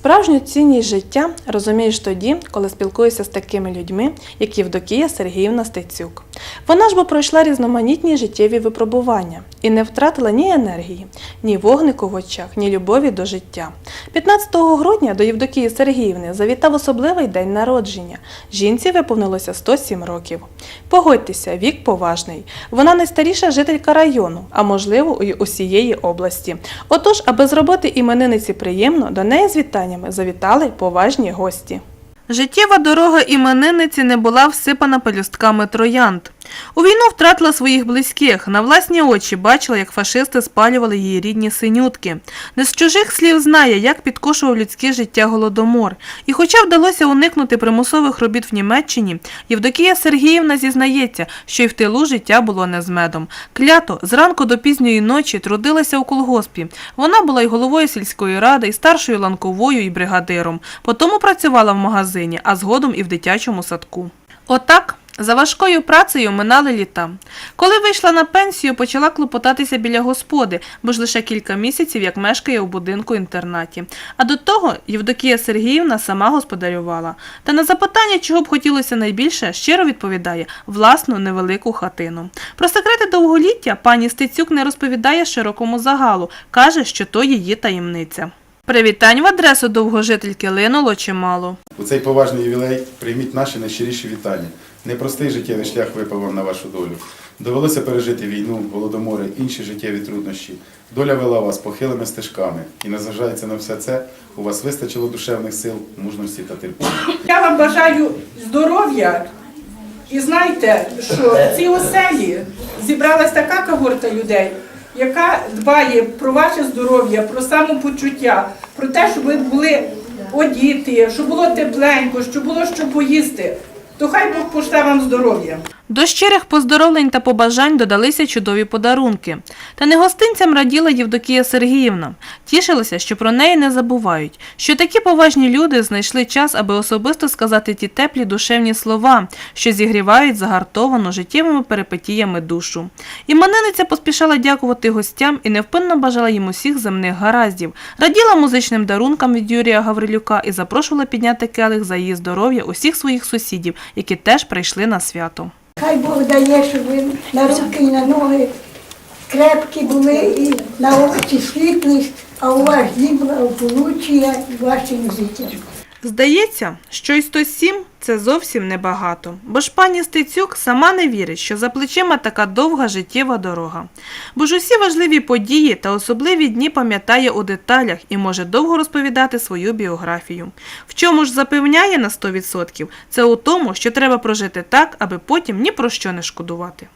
Справжню цінність життя розумієш тоді, коли спілкуєшся з такими людьми, як Євдокія Сергіївна Стецюк. Вона ж бо пройшла різноманітні життєві випробування і не втратила ні енергії, ні вогнику в очах, ні любові до життя. 15 грудня до Євдокії Сергіївни завітав особливий день народження. Жінці виповнилося 107 років. Погодьтеся, вік поважний. Вона найстаріша жителька району, а можливо, і усієї області. Отож, аби зробити іменинниці приємно, до неї з вітаннями завітали поважні гості. Життєва дорога іменинниці не була всипана пелюстками троянд. У війну втратила своїх близьких, на власні очі бачила, як фашисти спалювали її рідні синютки. Не з чужих слів знає, як підкошував людське життя голодомор. І хоча вдалося уникнути примусових робіт в Німеччині, Євдокія Сергіївна зізнається, що й в тилу життя було не з медом. Клято зранку до пізньої ночі трудилася у колгоспі. Вона була й головою сільської ради, і старшою ланковою, і бригадиром. Потому працювала в магазині, а згодом і в дитячому садку. Отак. За важкою працею минали літа. Коли вийшла на пенсію, почала клопотатися біля господи, бо ж лише кілька місяців як мешкає у будинку-інтернаті. А до того Євдокія Сергіївна сама господарювала. Та на запитання, чого б хотілося найбільше, щиро відповідає власну невелику хатину. Про секрети довголіття пані Стецюк не розповідає широкому загалу, каже, що то її таємниця. Привітань в адресу довгожительки линуло чимало. У цей поважний ювілей прийміть наші найщиріші вітання. Непростий життєвий шлях випав вам на вашу долю. Довелося пережити війну, голодомори, інші життєві труднощі. Доля вела вас похилими стежками. І незважаючи на все це, у вас вистачило душевних сил, мужності та терпіння. Я вам бажаю здоров'я. І знайте, що в цій оселі зібралась така когорта людей, яка дбає про ваше здоров'я, про самопочуття, про те, щоб ви були одіти, щоб було тепленько, щоб було що поїсти. То хай Бог пошле вам здоров'я. До щирих поздоровлень та побажань додалися чудові подарунки. Та не гостинцям раділа Євдокія Сергіївна. Тішилася, що про неї не забувають, що такі поважні люди знайшли час, аби особисто сказати ті теплі душевні слова, що зігрівають загартовану життєвими перипетіями душу. Іменинниця поспішала дякувати гостям і невпинно бажала їм усіх земних гараздів, раділа музичним дарункам від Юрія Гаврилюка і запрошувала підняти келих за її здоров'я усіх своїх сусідів, які теж прийшли на свято. Хай Бог дає, щоб ви на руки і на ноги крепкі були і на очі світлість, а у вас дім благополуччя в вашому житті. Здається, що й 107 – це зовсім небагато, бо ж пані Стецюк сама не вірить, що за плечима така довга життєва дорога. Бо ж усі важливі події та особливі дні пам'ятає у деталях і може довго розповідати свою біографію. В чому ж запевняє на 100%, це у тому, що треба прожити так, аби потім ні про що не шкодувати.